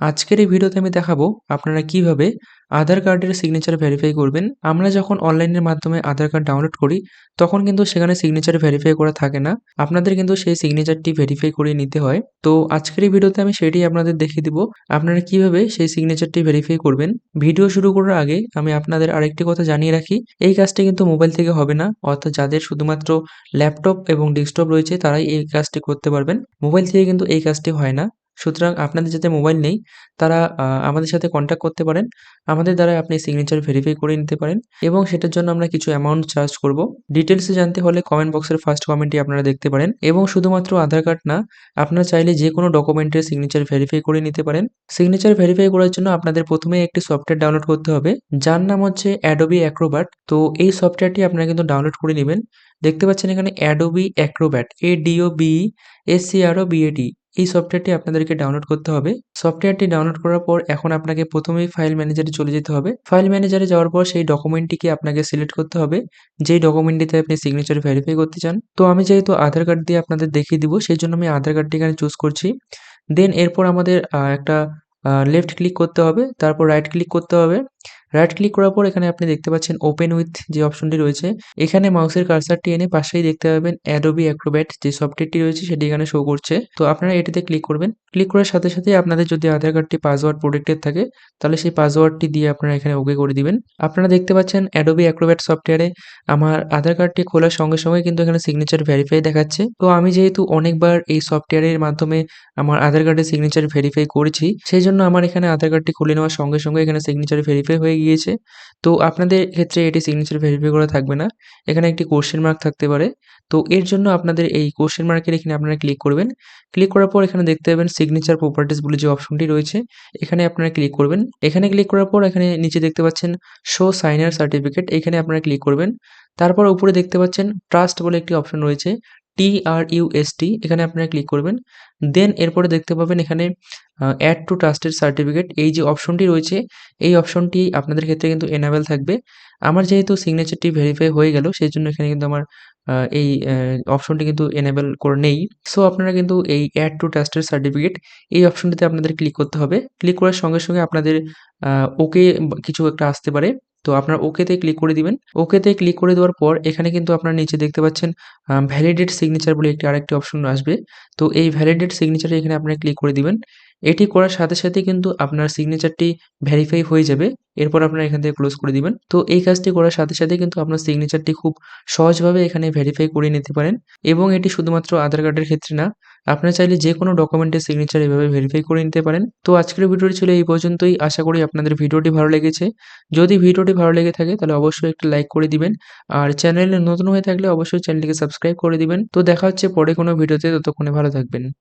আজকের এই ভিডিওতে আমি দেখাবো আপনারা কীভাবে আধার কার্ডের সিগনেচার ভেরিফাই করবেন। আমরা যখন অনলাইনের মাধ্যমে আধার কার্ড ডাউনলোড করি, তখন কিন্তু সেখানে সিগনেচার ভেরিফাই করা থাকে না। আপনাদের কিন্তু সেই সিগনেচারটি ভেরিফাই করে নিতে হয়। তো আজকের এই ভিডিওতে আমি সেটাই আপনাদের দেখিয়ে দিব। আপনারা কীভাবে সেই সিগনেচারটি ভেরিফাই করবেন? ভিডিও শুরু করার আগে আমি আপনাদের আরেকটি কথা জানিয়ে রাখি। এই কাজটি কিন্তু মোবাইল থেকে হবে না, অর্থাৎ যাদের শুধুমাত্র ল্যাপটপ এবং ডেস্কটপ রয়েছে, তারাই এই কাজটি করতে পারবেন। মোবাইল থেকে কিন্তু এই কাজটি হয় না। সুতরাং আপনাদের যাদের মোবাইল নেই তারা আমাদের সাথে কনট্যাক্ট করতে পারেন। আমাদের দ্বারা আপনি সিগনেচার ভেরিফাই করে নিতে পারেন এবং সেটার জন্য আমরা কিছু অ্যামাউন্ট চার্জ করব। ডিটেইলসে জানতে হলে কমেন্ট বক্সের ফার্স্ট কমেন্টটি আপনারা দেখতে পারেন এবং শুধুমাত্র আধার কার্ড না, আপনারা চাইলে যেকোনো ডকুমেন্টের সিগনেচার ভেরিফাই করে নিতে পারেন। সিগনেচার ভেরিফাই করার জন্য আপনাদের প্রথমেই একটি সফটওয়্যার ডাউনলোড করতে হবে, যার নাম হচ্ছে অ্যাডোবি Acrobat। তো এই সফটওয়্যারটি আপনারা কিন্তু ডাউনলোড করে নেবেন দেখতে পাচ্ছেন এখানে অ্যাডোবি Acrobat A-D-O-B-E-A-C-R-O-B-A-T এই সফটওয়্যারটি আপনাদেরকে ডাউনলোড করতে হবে। সফটওয়্যারটি ডাউনলোড করার পর এখন আপনাকে প্রথমেই ফাইল ম্যানেজারে চলে যেতে হবে। ফাইল ম্যানেজারে যাওয়ার পর সেই ডকুমেন্টটিকে আপনাকে সিলেক্ট করতে হবে, যেই ডকুমেন্টটিতে আপনি সিগনেচার ভেরিফাই করতে চান। তো আমি যেহেতু আধার কার্ড দিয়ে আপনাদের দেখিয়ে দিব সেই জন্য আমি আধার কার্ডটি এখানে চুজ করছি। দেন এরপর আমাদের একটা লেফট ক্লিক করতে হবে, তারপর রাইট ক্লিক করতে হবে। রাইট ক্লিক করার পর এখানে আপনি দেখতে পাচ্ছেন ওপেন উইথ যে অপশনটি রয়েছে, এখানে মাউসের কার্সারটি এনে পাশেই দেখতে পাবেন অ্যাডোবি Acrobat যে সফটওয়্যারটি রয়েছে সেটি এখানে শো করছে। তো আপনারা এটিতে ক্লিক করবেন। ক্লিক করার সাথে সাথে আপনাদের যদি আধার কার্ডটি পাসওয়ার্ড প্রোটেক্টেড থাকে তাহলে সেই পাসওয়ার্ডটি দিয়ে আপনারা এখানে ওকে করে দিবেন। আপনারা দেখতে পাচ্ছেন Adobe Acrobat সফটওয়্যারে আমার আধার কার্ডটি খোলার সঙ্গে সঙ্গে কিন্তু এখানে সিগনেচার ভেরিফাই দেখাচ্ছে। তো আমি যেহেতু অনেকবার এই সফটওয়্যারের মাধ্যমে আমার আধার কার্ডের সিগনেচার ভেরিফাই করেছি, সেই জন্য আমার এখানে আধার কার্ডটি খুলে নেওয়ার সঙ্গে সঙ্গে এখানে সিগনেচার ভেরিফাই হয়ে গিয়েছে। তো আপনাদের ক্ষেত্রে এটি সিগনেচার ভেরিফাই করা থাকবে না। এখানে একটি কোয়েশ্চেন মার্ক থাকতে পারে। তো এর জন্য আপনাদের এই কোয়েশ্চেন মার্কের এখানে আপনারা ক্লিক করবেন। ক্লিক করার পর এখানে দেখতে পাবেন সিগনেচার প্রপার্টিস বলে যে অপশনটি রয়েছে, এখানে আপনারা ক্লিক করবেন। এখানে ক্লিক করার পর এখানে নিচে দেখতে পাচ্ছেন শো সাইনার সার্টিফিকেট এখানে আপনারা ক্লিক করবেন। তারপর উপরে দেখতে পাচ্ছেন ট্রাস্ট বলে একটি অপশন রয়েছে। টি-আর-ইউ-এস-টি এখানে আপনারা ক্লিক করবেন। দেন এরপরে দেখতে পাবেন এখানে অ্যাড টু ট্রাস্টেড সার্টিফিকেট এই যে অপশনটি রয়েছে, এই অপশনটি আপনাদের ক্ষেত্রে কিন্তু এনেবল থাকবে। আমার যেহেতু সিগনেচারটি ভেরিফাই হয়ে গেল সেজন্য এখানে কিন্তু আমার এই অপশনটি কিন্তু এনেবল করে নেই। সো আপনারা কিন্তু এই অ্যাড টু ট্রাস্টেড সার্টিফিকেট এই অপশনটিতে আপনাদের ক্লিক করতে হবে। ক্লিক করার সঙ্গে সঙ্গে আপনাদের ওকে কিছু একটা আসতে পারে। তো আপনার ওকেতে ক্লিক করে দিবেন। ওকেতে ক্লিক করে দেওয়ার পর এখানে কিন্তু আপনার নিচে দেখতে পাচ্ছেন ভ্যালিডেট সিগনেচার বলে একটি আরেকটি অপশন আসবে। তো এই ভ্যালিডেট সিগনেচারে এখানে আপনি ক্লিক করে দিবেন। এটি করার সাথে সাথে কিন্তু আপনার সিগনেচারটি ভেরিফাই হয়ে যাবে। এরপর আপনারা এখান থেকে ক্লোজ করে দিবেন। তো এই কাজটি করার সাথে সাথে কিন্তু আপনার সিগনেচারটি খুব সহজভাবে এখানে ভেরিফাই করে নিতে পারেন এবং এটি শুধুমাত্র আধার কার্ডের ক্ষেত্রে না, আপনারা চাইলে যেকোনো ডকুমেন্টের সিগনেচার এভাবে ভেরিফাই করে নিতে পারেন। তো আজকের ভিডিওটি ছিল এই পর্যন্তই। আশা করি আপনাদের ভিডিওটি ভালো লেগেছে। যদি ভিডিওটি ভালো লেগে থাকে তাহলে অবশ্যই একটি লাইক করে দিবেন। আর চ্যানেলে নতুন হয়ে থাকলে অবশ্যই চ্যানেলটিকে সাবস্ক্রাইব করে দিবেন। তো দেখা হচ্ছে পরে কোনো ভিডিওতে ততক্ষণে ভালো থাকবেন।